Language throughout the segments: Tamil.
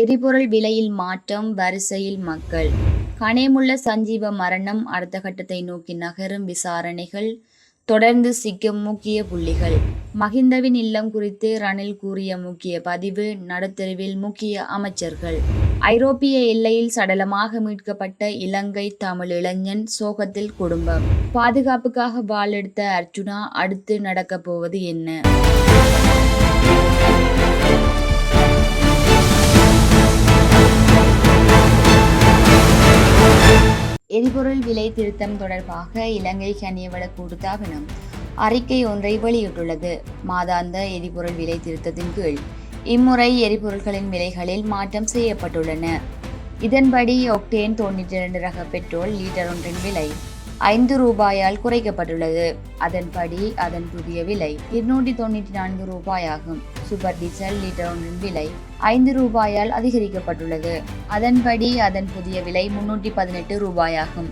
எரிபொருள் விலையில் மாற்றம் வரிசையில் மக்கள். கனேமுள்ள சஞ்சீவ மரணம் அடுத்த கட்டத்தை நோக்கி நகரும் விசாரணைகள் தொடர்ந்து சிக்கும் முக்கிய புள்ளிகள். மகிந்தவின் இல்லம் குறித்து ரணில் கூறிய முக்கிய பதிவு நடுத்தெருவில் முக்கிய அமைச்சர்கள். ஐரோப்பிய எல்லையில் சடலமாக மீட்கப்பட்ட இலங்கை தமிழ் இளைஞன் சோகத்தில் குடும்பம். பாதுகாப்புக்காக வாளெடுத்த அர்ஜுனா அடுத்து நடக்கப் போவது என்ன? எரிபொருள் விலை திருத்தம் தொடர்பாக இலங்கை கனியவள கூட்டுத்தாபனம் அறிக்கை ஒன்றை வெளியிட்டுள்ளது. மாதாந்த எரிபொருள் விலை திருத்தத்தின் கீழ் இம்முறை எரிபொருட்களின் விலைகளில் மாற்றம் செய்யப்பட்டுள்ளன. இதன்படி ஒக்டேன் தொண்ணூற்றி இரண்டு ரக பெட்ரோல் லீட்டர் ஒன்றின் விலை ஐந்து ரூபாயால் குறைக்கப்பட்டுள்ளது. அதன்படி அதன் புதிய விலை இருநூற்றி தொண்ணூற்றி நான்கு ரூபாயாகும். சூப்பர் டீசல் லிட்டர் ஒன்றின் விலை ஐந்து ரூபாயால் அதிகரிக்கப்பட்டுள்ளது. அதன்படி அதன் புதிய விலை முன்னூற்றி பதினெட்டு ரூபாயாகும்.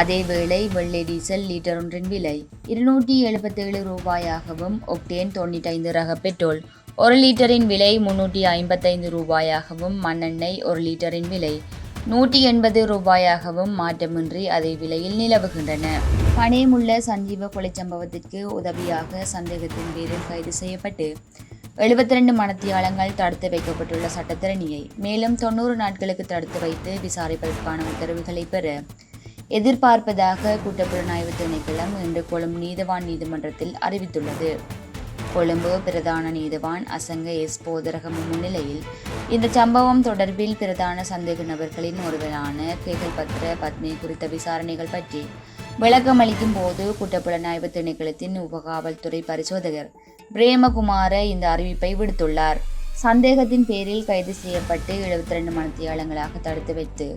அதேவேளை வெள்ளை டீசல் லிட்டர் ஒன்றின் விலை இருநூற்றி எழுபத்தேழு ரூபாயாகவும் ஒக்டேன் தொண்ணூற்றி ஐந்து ரக பெட்ரோல் ஒரு லிட்டரின் விலை முன்னூற்றி ஐம்பத்தைந்து ரூபாயாகவும் மண்ணெண்ணெய் ஒரு லிட்டரின் விலை நூற்றி எண்பது ரூபாயாகவும் மாற்றமின்றி அதை விலையில் நிலவுகின்றன. பணியமுள்ள சஞ்சீவ கொலை சம்பவத்திற்கு உதவியாக சந்தேகத்தின் பேரில் கைது செய்யப்பட்டு எழுபத்தி ரெண்டு மனத்தியாளங்கள் தடுத்து வைக்கப்பட்டுள்ள சட்டத்திறனியை மேலும் தொண்ணூறு நாட்களுக்கு தடுத்து வைத்து விசாரிப்பதற்கான உத்தரவுகளை பெற எதிர்பார்ப்பதாக குற்றப்புலனாய்வு திணைக்களம் இன்று கொழும்பு நீதவான் நீதிமன்றத்தில் அறிவித்துள்ளது. கொழும்பு பிரதான நீதவான் அசங்க எஸ். போதரகம் முன்னிலையில் இந்த சம்பவம் தொடர்பில் பிரதான சந்தேக நபர்களின் ஒருவரான கேகல் பத்ர பத்மி குறித்த விசாரணைகள் பற்றி விளக்கமளிக்கும் போது குற்றப்புலனாய்வு திணைக்களத்தின் உபகாவல்துறை பரிசோதகர் பிரேமகுமார இந்த அறிவிப்பை விடுத்துள்ளார். சந்தேகத்தின் பேரில் கைது செய்யப்பட்டு எழுபத்தி ரெண்டு மணத்தியாளங்களாக தடுத்து வைத்து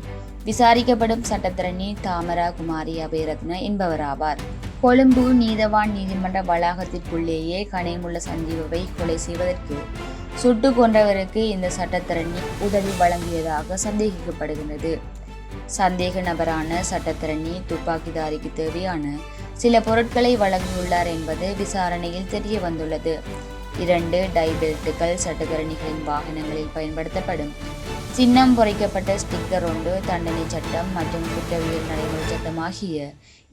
விசாரிக்கப்படும் சட்டத்திரணி தாமரா குமாரி அபயரத்ன என்பவராவார். கொழும்பு நீதவான் நீதிமன்ற வளாகத்திற்குள்ளேயே கனிமுள்ள சஞ்சீவவை கொலை செய்வதற்கு சுட்டு கொன்றவருக்கு இந்த சட்டத்திரணி உதவி வழங்கியதாக சந்தேகிக்கப்படுகின்றது. சந்தேக நபரான சட்டத்திரணி துப்பாக்கிதாரிக்கு தேவையான சில பொருட்களை வழங்கியுள்ளார் என்பது விசாரணையில் தெரிய வந்துள்ளது. இரண்டு டைபெல்ட்டுகள் சட்டத்தரணிகளின் வாகனங்களில் பயன்படுத்தப்படும் சின்னம் பொறிக்கப்பட்ட ஸ்டிக்கர் ஒன்று தண்டனை சட்டம் மற்றும் குற்றவியல் நடைமுறை சட்டம் ஆகிய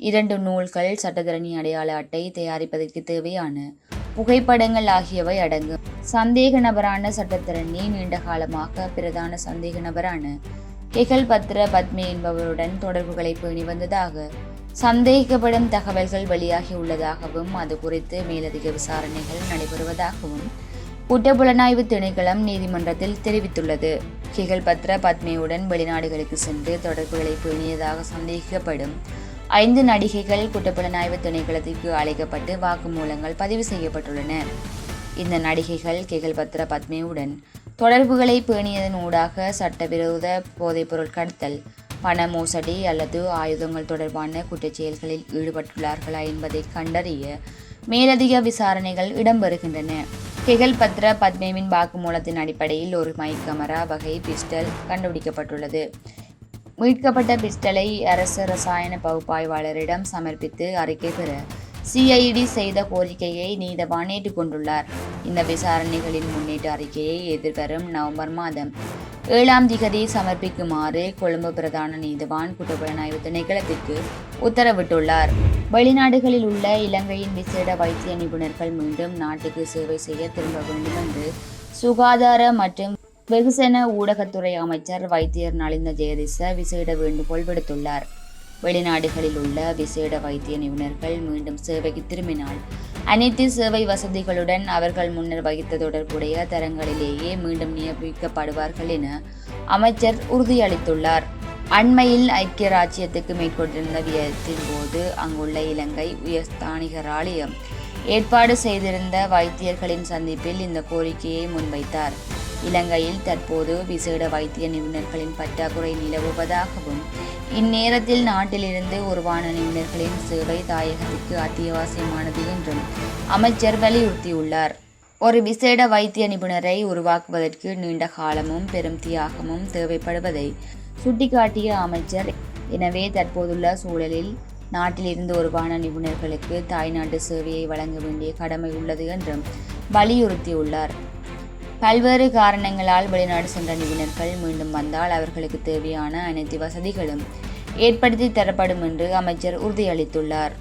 இரண்டு நூல்கள் சட்டத்தரணி அடையாள அட்டை தயாரிப்பதற்கு தேவையான புகைப்படங்கள் ஆகியவை அடங்கும். சந்தேக நபரான சட்டத்திறனி நீண்ட காலமாக பிரதான சந்தேக நபரான கெகல் பத்ர பத்மி என்பவருடன் தொடர்புகளை பேணி வந்ததாக சந்தேகிக்கப்படும் தகவல்கள் வெளியாகி உள்ளதாகவும் அது குறித்து மேலதிக விசாரணைகள் நடைபெறுவதாகவும் குற்றப்புலனாய்வு திணைக்களம் நீதிமன்றத்தில் தெரிவித்துள்ளது. கிகல் பத்ர பத்மியுடன் வெளிநாடுகளுக்கு சென்று தொடர்புகளை பேணியதாக சந்தேகிக்கப்படும். ஐந்து நடிகைகள் குற்றப்புலனாய்வு திணைக்களத்திற்கு அழைக்கப்பட்டு வாக்குமூலங்கள் பதிவு செய்யப்பட்டுள்ளன. இந்த நடிகைகள் கிகல் பத்ர பத்மியுடன் தொடர்புகளை பேணியதன் ஊடாக சட்டவிரோத போதைப்பொருள் கடத்தல் பண மோசடி அல்லது ஆயுதங்கள் தொடர்பான குற்றச்செயல்களில் ஈடுபட்டுள்ளார்களா என்பதை கண்டறிய மேலதிக விசாரணைகள் இடம்பெறுகின்றன. கெகல் பத்ர பத்மேவின் வாக்குமூலத்தின் அடிப்படையில் ஒரு மைக் கமரா வகை பிஸ்டல் கண்டுபிடிக்கப்பட்டுள்ளது. மீட்கப்பட்ட பிஸ்டலை அரசு ரசாயன பகுப்பாய்வாளரிடம் சமர்ப்பித்து அறிக்கை பெற சிஐடி செய்த கோரிக்கையை நீதவான் ஏற்றுக்கொண்டுள்ளார். இந்த விசாரணைகளின் முன்னேற்ற அறிக்கையை எதிர்வரும் நவம்பர் மாதம் ஏழாம் திகதி சமர்ப்பிக்குமாறு கொழும்பு பிரதான நீதிவான் குற்றப்புலனாய்வு திணைக்களத்திற்கு உத்தரவிட்டுள்ளார். வெளிநாடுகளில் உள்ள இலங்கையின் விசேட வைத்திய நிபுணர்கள் மீண்டும் நாட்டுக்கு சேவை செய்ய திரும்ப வேண்டும் என்று சுகாதார மற்றும் வெகுசன ஊடகத்துறை அமைச்சர் வைத்தியர் நலிந்த ஜெயதிச விசேட வேண்டுகோள் விடுத்துள்ளார். வெளிநாடுகளில் உள்ள விசேட வைத்திய நிபுணர்கள் மீண்டும் சேவைக்கு திரும்பினால் அனைத்து சேவை வசதிகளுடன் அவர்கள் முன்னர் வகித்த தொடர்புடைய தரங்களிலேயே மீண்டும் நியமிக்கப்படுவார்கள் என அமைச்சர் உறுதியளித்துள்ளார். அண்மையில் ஐக்கிய ராஜ்யத்துக்கு மேற்கொண்டிருந்த வியத்தின் போது அங்குள்ள இலங்கை உயர்ஸ்தானிகராலயம் ஏற்பாடு செய்திருந்த வைத்தியர்களின் சந்திப்பில் இந்த கோரிக்கையை முன்வைத்தார். இலங்கையில் தற்போது விசேட வைத்திய நிபுணர்களின் பற்றாக்குறை நிலவுவதாகவும் இந்நேரத்தில் நாட்டிலிருந்து உருவான நிபுணர்களின் சேவை தாயகத்திற்கு அத்தியாவசியமானது என்றும் அமைச்சர் வலியுறுத்தியுள்ளார். ஒரு விசேட வைத்திய நிபுணரை உருவாக்குவதற்கு நீண்ட காலமும் பெரும் தியாகமும் தேவைப்படுவதை சுட்டிக்காட்டிய அமைச்சர் எனவே தற்போதுள்ள சூழலில் நாட்டிலிருந்து உருவான நிபுணர்களுக்கு தாய்நாட்டு சேவையை வழங்க வேண்டிய கடமை உள்ளது என்றும் வலியுறுத்தியுள்ளார். பல்வேறு காரணங்களால் வெளிநாடு சென்ற நிபுணர்கள் மீண்டும் வந்தால் அவர்களுக்கு தேவையான அனைத்து வசதிகளும் ஏற்படுத்தி தரப்படும் என்று அமைச்சர் உறுதியளித்துள்ளார்.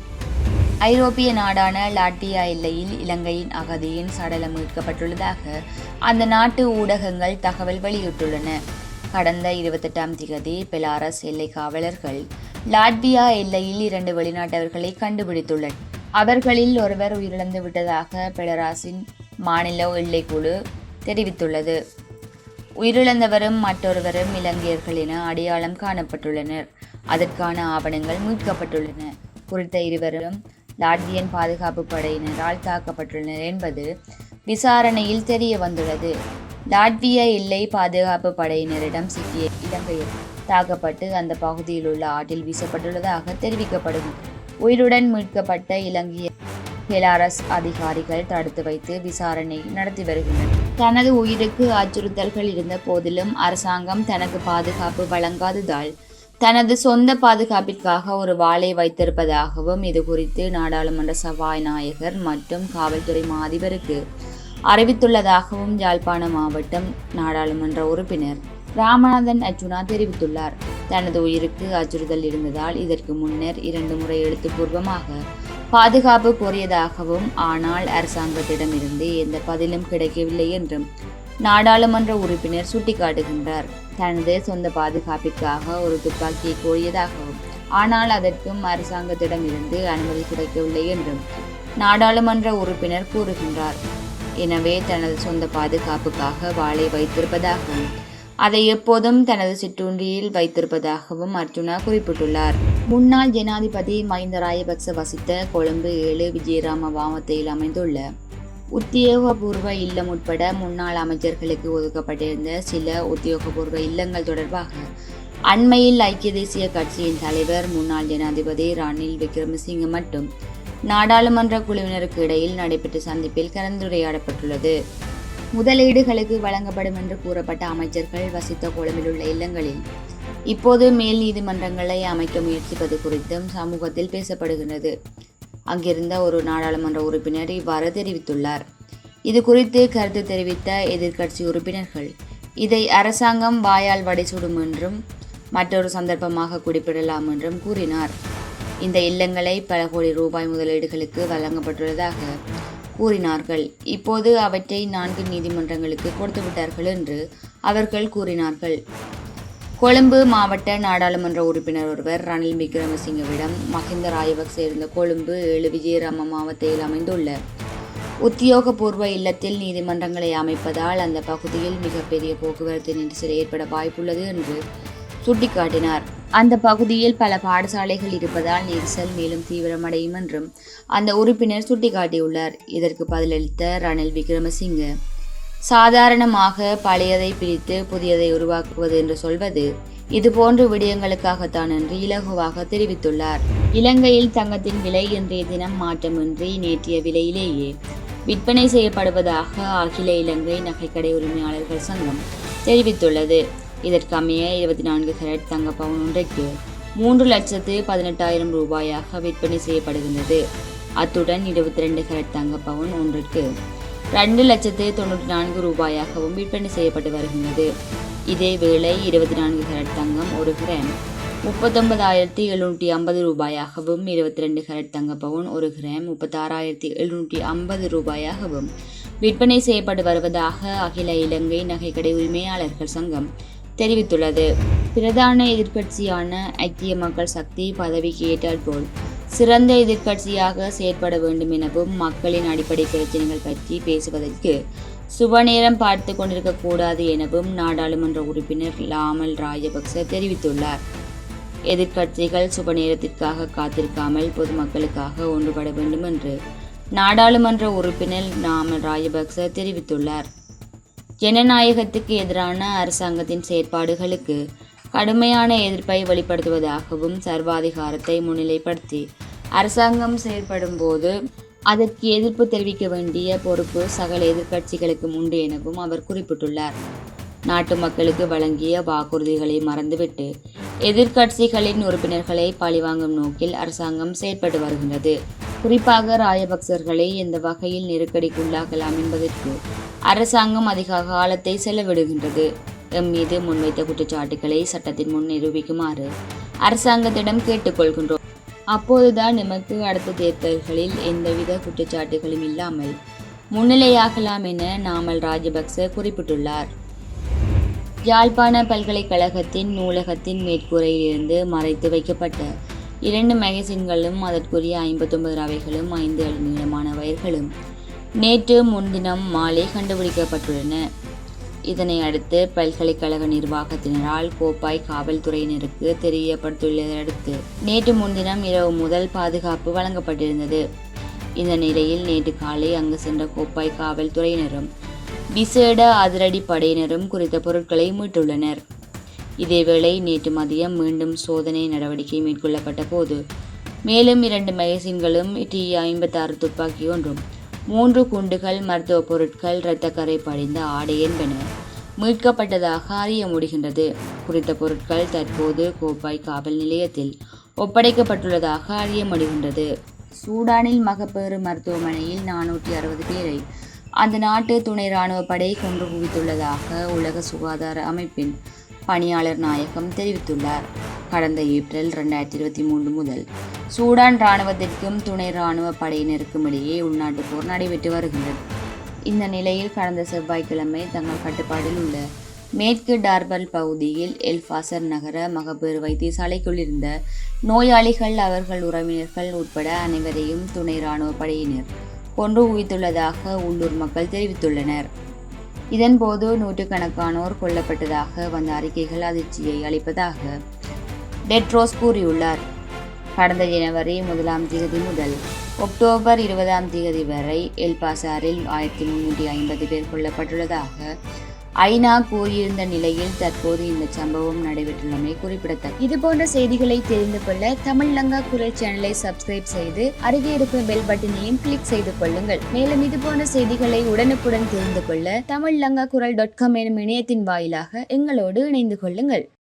ஐரோப்பிய நாடான லாட்வியா எல்லையில் இலங்கையின் அகதியின் சடலம் மீட்கப்பட்டுள்ளதாக அந்த நாட்டு ஊடகங்கள் தகவல் வெளியிட்டுள்ளன. கடந்த இருபத்தெட்டாம் திகதி பெலாரஸ் எல்லை காவலர்கள் லாட்வியா எல்லையில் இரண்டு வெளிநாட்டவர்களை கண்டுபிடித்துள்ளனர். அவர்களில் ஒருவர் உயிரிழந்து விட்டதாக பெலராஸின் மாநில எல்லைக்குழு தெரிவித்துள்ளது. உயிரிழந்தவரும் மற்றொருவரும் இலங்கையர்கள் என அடையாளம் காணப்பட்டுள்ளனர். அதற்கான ஆவணங்கள் மீட்கப்பட்டுள்ளன. குறித்த இருவரும் லாட்வியன் பாதுகாப்பு படையினரால் தாக்கப்பட்டுள்ளனர் என்பது விசாரணையில் தெரிய வந்துள்ளது. லாட்விய எல்லை பாதுகாப்பு படையினரிடம் சிக்கிய இலங்கையர் தாக்கப்பட்டு அந்த பகுதியில் உள்ள ஆற்றில் வீசப்பட்டுள்ளதாக தெரிவிக்கப்படும். உயிருடன் மீட்கப்பட்ட இலங்கைய பெலாரஸ் அதிகாரிகள் தடுத்து வைத்து விசாரணை நடத்தி வருகின்றனர். தனது உயிருக்கு அச்சுறுத்தல்கள் இருந்த போதிலும் அரசாங்கம் தனக்கு பாதுகாப்பு வழங்காததால் தனது சொந்த பாதுகாப்பிற்காக ஒரு வாளை வைத்திருப்பதாகவும் இது குறித்து நாடாளுமன்ற சபாநாயகர் மற்றும் காவல்துறை மாதிபருக்கு அறிவித்துள்ளதாகவும் யாழ்ப்பாண மாவட்டம் நாடாளுமன்ற உறுப்பினர் ராமநாதன் அர்ஜுனா தெரிவித்துள்ளார். தனது உயிருக்கு அச்சுறுத்தல் இருந்ததால் இதற்கு முன்னர் இரண்டு முறை எழுத்துப்பூர்வமாக பாதுகாப்பு கோரியதாகவும் ஆனால் அரசாங்கத்திடமிருந்து எந்த பதிலும் கிடைக்கவில்லை என்றும் நாடாளுமன்ற உறுப்பினர் சுட்டிக்காட்டுகின்றார். தனது சொந்த பாதுகாப்பிற்காக ஒரு துப்பாக்கியை கோரியதாகவும் ஆனால் அதற்கும் அரசாங்கத்திடமிருந்து அனுமதி கிடைக்கவில்லை என்றும் நாடாளுமன்ற உறுப்பினர் கூறுகின்றார். எனவே தனது சொந்த பாதுகாப்புக்காக வாளை வைத்திருப்பதாகவும் அதை எப்போதும் தனது சிற்றுண்டியில் வைத்திருப்பதாகவும் அர்ஜுனா குறிப்பிட்டுள்ளார். முன்னாள் ஜனாதிபதி மஹிந்த ராயபக்ச வசித்த கொழும்பு ஏழு விஜயராம வாமத்தையில் அமைந்துள்ள உத்தியோகபூர்வ இல்லம் உட்பட முன்னாள் அமைச்சர்களுக்கு ஒதுக்கப்பட்டிருந்த சில உத்தியோகபூர்வ இல்லங்கள் தொடர்பாக அண்மையில் ஐக்கிய தேசிய கட்சியின் தலைவர் முன்னாள் ஜனாதிபதி ரணில் விக்ரமசிங்க மற்றும் நாடாளுமன்ற குழுவினருக்கு இடையில் நடைபெற்ற சந்திப்பில் கலந்துரையாடப்பட்டுள்ளது. முதலீடுகளுக்கு வழங்கப்படும் என்று கூறப்பட்ட அமைச்சர்கள் வசித்த கொழும்பில் உள்ள இல்லங்களில் இப்போது மேல் நீதிமன்றங்களை அமைக்க முயற்சிப்பது குறித்தும் சமூகத்தில் பேசப்படுகின்றது. அங்கிருந்த ஒரு நாடாளுமன்ற உறுப்பினர் இவ்வாறு தெரிவித்துள்ளார். இது குறித்து கருத்து தெரிவித்த எதிர்க்கட்சி உறுப்பினர்கள் இதை அரசாங்கம் வாயால் வடைசுடும் என்றும் மற்றொரு சந்தர்ப்பமாக குறிப்பிடலாம் என்றும் கூறினார். இந்த இல்லங்களை பல கோடி ரூபாய் முதலீடுகளுக்கு வழங்கப்பட்டுள்ளதாக கூறினார்கள். இப்போது அவற்றை நான்கு நீதிமன்றங்களுக்கு கொடுத்துவிட்டார்கள் என்று அவர்கள் கூறினார்கள். கொழும்பு மாவட்ட நாடாளுமன்ற உறுப்பினர் ஒருவர் ரணில் விக்ரமசிங்கவிடம் மஹிந்த ராயவக் சேர்ந்த கொழும்பு ஏழு விஜயராம மாவட்டத்தில் அமைந்துள்ள உத்தியோகபூர்வ இல்லத்தில் நீதிமன்றங்களை அமைப்பதால் அந்த பகுதியில் மிகப்பெரிய போக்குவரத்து நெரிசல் ஏற்பட வாய்ப்புள்ளது என்று சுட்டிக்காட்டினார். அந்த பகுதியில் பல பாடசாலைகள் இருப்பதால் நெரிசல் மேலும் தீவிரமடையும் என்றும் அந்த உறுப்பினர் சுட்டிக்காட்டியுள்ளார். இதற்கு பதிலளித்த ரணில் விக்ரமசிங்க சாதாரணமாக பழையதை பிரித்து புதியதை உருவாக்குவது என்று சொல்வது இதுபோன்ற விடயங்களுக்காகத்தான் என்று இலகுவாக தெரிவித்துள்ளார். இலங்கையில் தங்கத்தின் விலை இன்றைய தினம் மாற்றமின்றி நேற்றைய விலையிலேயே விற்பனை செய்யப்படுவதாக அகில இலங்கை நகைக்கடை உரிமையாளர்கள் சங்கம் தெரிவித்துள்ளது. இதற்கமைய இருபத்தி நான்கு கேரட் தங்க பவுன் ஒன்றைக்கு மூன்று லட்சத்து பதினெட்டாயிரம் ரூபாயாக விற்பனை செய்யப்படுகின்றது. அத்துடன் இருபத்தி ரெண்டு கேரட் தங்க பவுன் ஒன்றுக்கு ரெண்டு லட்சத்து தொண்ணூற்றி நான்கு ரூபாயாகவும் விற்பனை செய்யப்பட்டு வருகின்றது. இதேவேளை இருபத்தி நான்கு கரட் தங்கம் ஒரு கிராம் முப்பத்தொன்பதாயிரத்தி எழுநூற்றி ஐம்பது ரூபாயாகவும் இருபத்தி ரெண்டு கரட் தங்க பவுன் ஒரு கிராம் முப்பத்தாறாயிரத்தி எழுநூற்றி ஐம்பது ரூபாயாகவும் விற்பனை செய்யப்பட்டு வருவதாக அகில இலங்கை நகைக்கடை உரிமையாளர்கள் சங்கம் தெரிவித்துள்ளது. பிரதான எதிர்க்கட்சியான ஐக்கிய மக்கள் சக்தி பதவிக்கு ஏற்றாற்போல் சிறந்த எதிர்க்கட்சியாக செயற்பட வேண்டும் எனவும் மக்களின் அடிப்படை பிரச்சனைகள் பற்றி பேசுவதற்கு சுபநேரம் பார்த்து கொண்டிருக்க கூடாது எனவும் நாடாளுமன்ற உறுப்பினர் லாமல் ராஜபக்ச தெரிவித்துள்ளார். எதிர்க்கட்சிகள் சுபநேரத்திற்காக காத்திருக்காமல் பொதுமக்களுக்காக ஒன்றுபட வேண்டும் என்று நாடாளுமன்ற உறுப்பினர் நாமல் ராஜபக்ச தெரிவித்துள்ளார். ஜனநாயகத்துக்கு எதிரான அரசாங்கத்தின் செயற்பாடுகளுக்கு கடுமையான எதிர்ப்பை வெளிப்படுத்துவதாகவும் சர்வாதிகாரத்தை முன்னிலைப்படுத்தி அரசாங்கம் செயற்படும் போது அதற்கு எதிர்ப்பு தெரிவிக்க வேண்டிய பொறுப்பு சகல எதிர்க்கட்சிகளுக்கும் உண்டு எனவும் அவர் குறிப்பிட்டுள்ளார். நாட்டு மக்களுக்கு வழங்கிய வாக்குறுதிகளை மறந்துவிட்டு எதிர்க்கட்சிகளின் உறுப்பினர்களை பழிவாங்கும் நோக்கில் அரசாங்கம் செயற்பட்டு வருகின்றது. குறிப்பாக ராஜபக்சர்களை எந்த வகையில் நெருக்கடிக்குள்ளாகலாம் என்பதற்கு அரசாங்கம் அதிக காலத்தை செலவிடுகின்றது. எம் மீது முன்வைத்த குற்றச்சாட்டுகளை சட்டத்தின் முன் நிரூபிக்குமாறு அரசாங்கத்திடம் கேட்டுக்கொள்கின்றோம். அப்போதுதான் நமக்கு அடுத்த தேர்தல்களில் எந்தவித குற்றச்சாட்டுகளும் இல்லாமல் முன்னிலையாகலாம் என நாமல் ராஜபக்ச குறிப்பிட்டுள்ளார். யாழ்ப்பாண பல்கலைக்கழகத்தின் நூலகத்தின் மேற்கூரையிலிருந்து மறைத்து வைக்கப்பட்ட இரண்டு மேகசின்களும் அதற்குரிய ஐம்பத்தொன்பது ரவைகளும் ஐந்து அடி நீளமான வயர்களும் நேற்று முன்தினம் மாலை கண்டுபிடிக்கப்பட்டுள்ளன. இதனை அடுத்து பல்கலைக்கழக நிர்வாகத்தினரால் கோப்பாய் காவல்துறையினருக்கு தெரியப்படுத்தியுள்ளதையடுத்து நேற்று முன்தினம் இரவு முதல் பாதுகாப்பு வழங்கப்பட்டிருந்தது. இந்த நிலையில் நேற்று காலை அங்கு சென்ற கோப்பாய் காவல்துறையினரும் விசேட அதிரடி படையினரும் குறித்த பொருட்களை மீட்டுள்ளனர். இதேவேளை நேற்று மதியம் மீண்டும் சோதனை நடவடிக்கை மேற்கொள்ளப்பட்ட போது மேலும் இரண்டு மேகசின்களும் டி ஐம்பத்தாறு துப்பாக்கி ஒன்றும் மூன்று குண்டுகள் மருத்துவ பொருட்கள் இரத்தக்கரை படிந்த ஆடை என்பன மீட்கப்பட்டதாக அறிய முடிகின்றது. குறித்த பொருட்கள் தற்போது கோப்பாய் காவல் நிலையத்தில் ஒப்படைக்கப்பட்டுள்ளதாக அறிய முடிகின்றது. சூடானில் மகப்பேறு மருத்துவமனையில் நானூற்றி அறுபது பேரை அந்த நாட்டு துணை இராணுவ படை கொன்று குவித்துள்ளதாக உலக சுகாதார அமைப்பின் பணியாளர் நாயகம் தெரிவித்துள்ளார். கடந்த ஏப்ரல் ரெண்டாயிரத்தி இருபத்தி மூன்று முதல் சூடான் இராணுவத்திற்கும் துணை இராணுவ படையினருக்கும் இடையே உள்நாட்டு போர் நடைபெற்று வருகின்றது. இந்த நிலையில் கடந்த செவ்வாய்க்கிழமை தங்கள் கட்டுப்பாட்டில் உள்ள மேற்கு டார்பல் பகுதியில் எல்ஃபாசர் நகர மகப்பேறு வைத்தியசாலைக்குள் இருந்த நோயாளிகள் அவர்கள் உறவினர்கள் உட்பட அனைவரையும் துணை இராணுவ படையினர் கொன்று குவித்துள்ளதாக உள்ளூர் மக்கள் தெரிவித்துள்ளனர். இதன்போது நூற்றுக்கணக்கானோர் கொல்லப்பட்டதாக வந்த அறிக்கைகள் அதிர்ச்சியை அளிப்பதாக டெட்ரோஸ் கூறியுள்ளார். கடந்த ஜனவரி முதலாம் தேதி முதல் அக்டோபர் இருபதாம் தேதி வரை எல்பாசாரில் ஆயிரத்தி முன்னூற்றி ஐம்பது பேர் கொல்லப்பட்டுள்ளதாக ஐநா கூறியிருந்த நிலையில் தற்போது இந்த சம்பவம் நடைபெற்றுள்ளமை குறிப்பிடத்தக்கது. இது போன்ற செய்திகளை தெரிந்து கொள்ள தமிழ் லங்கா குரல் சேனலை சப்ஸ்கிரைப் செய்து அருகே இருக்கும் பெல் பட்டனையும் கிளிக் செய்து கொள்ளுங்கள். மேலும் இது போன்ற செய்திகளை உடனுக்குடன் தெரிந்து கொள்ள தமிழ் லங்கா குரல் டாட் காம் எனும் இணையத்தின் வாயிலாக எங்களோடு இணைந்து கொள்ளுங்கள்.